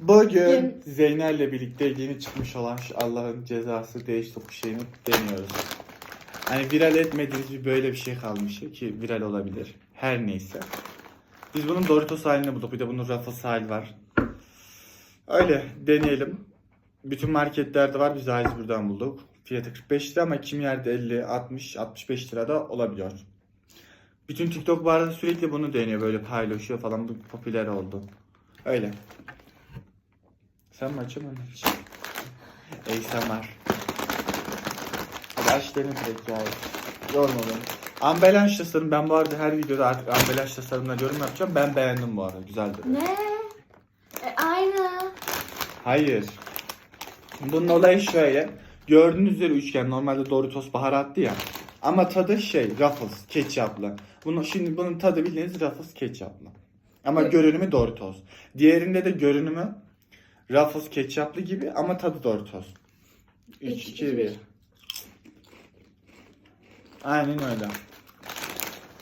Bugün Zeynel'le birlikte yeni çıkmış olan şu Allah'ın cezası değiş topu şeyini deniyoruz. Hani viral etmediğiniz bir böyle bir şey kalmış ki viral olabilir. Her neyse. Biz bunun Doritos halini bulduk. Bir de bunun Ruffles hali var. Öyle deneyelim. Bütün marketlerde var. Biz de buradan bulduk. Fiyatı 45 lira ama kim yerde 50, 60, 65 lira da olabiliyor. Bütün TikTok bu arada sürekli bunu deniyor. Böyle paylaşıyor falan. Bu popüler oldu. Öyle. Sen mi açamadın hiç? ASMR. Hadi aç dene direkt ya. Yorma beni. Ambalaj tasarım. Ben bu arada her videoda artık ambalaj tasarımına yorum yapacağım. Ben beğendim bu arada. Güzeldi. Ne? E, aynı. Hayır. Bunun olayı şöyle. Gördüğünüz üzere üçgen. Normalde Doritos baharatlı ya. Ama tadı şey Ruffles ketçaplı. Bunu şimdi bunun tadı bildiğiniz Ruffles ketçaplı. Ama görünümü Doritos. Diğerinde de görünümü Ruffles ketçaplı gibi ama tadı Doritos. 3 Üç, 2 iki, 1. bir. Aynen öyle.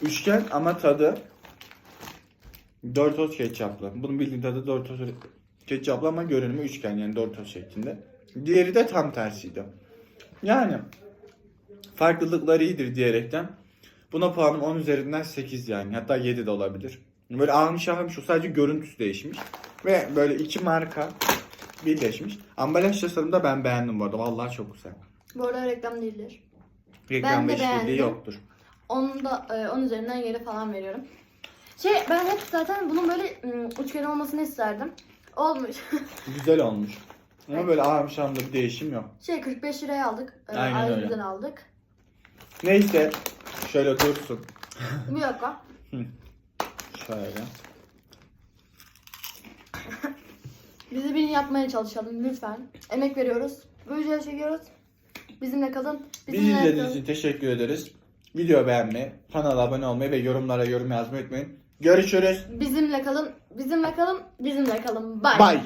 Üçgen ama tadı Doritos ketçaplı. Bunun bildiğin tadı Doritos ketçaplı ama görünümü üçgen yani Doritos şeklinde. Diğeri de tam tersiydi. Yani farklılıkları iyidir diyerekten buna puanım 10 üzerinden 8 yani. Hatta 7 de olabilir. Böyle almış almış o sadece görüntüsü değişmiş. Ve böyle iki marka birleşmiş. Ambalaj tasarımda ben beğendim bu arada. Vallahi çok güzel. Bu arada reklam değildir. Reklam Ben de beğendim. yoktur. Onun da e, 10 üzerinden 7 falan veriyorum. Şey ben hep zaten bunun böyle ım, üçgen olmasını isterdim. Olmuş. Güzel olmuş. Ama böyle ağırmış anında bir değişim yok. şey 45 liraya aldık. E, Aynen öyle. Ayrıca aldık. Neyse. Şöyle dursun. Bir dakika. Şöyle. Bizi bir yapmaya çalışalım lütfen. Emek veriyoruz. Bu videoyu çekiyoruz. Bizimle kalın. Bizi Bizimle izlediğiniz kalın. için teşekkür ederiz. Video beğenmeyi, kanala abone olmayı ve yorumlara yorum yazmayı unutmayın. Görüşürüz. Bizimle kalın. Bizimle kalın. Bizimle kalın. Bye. Bye.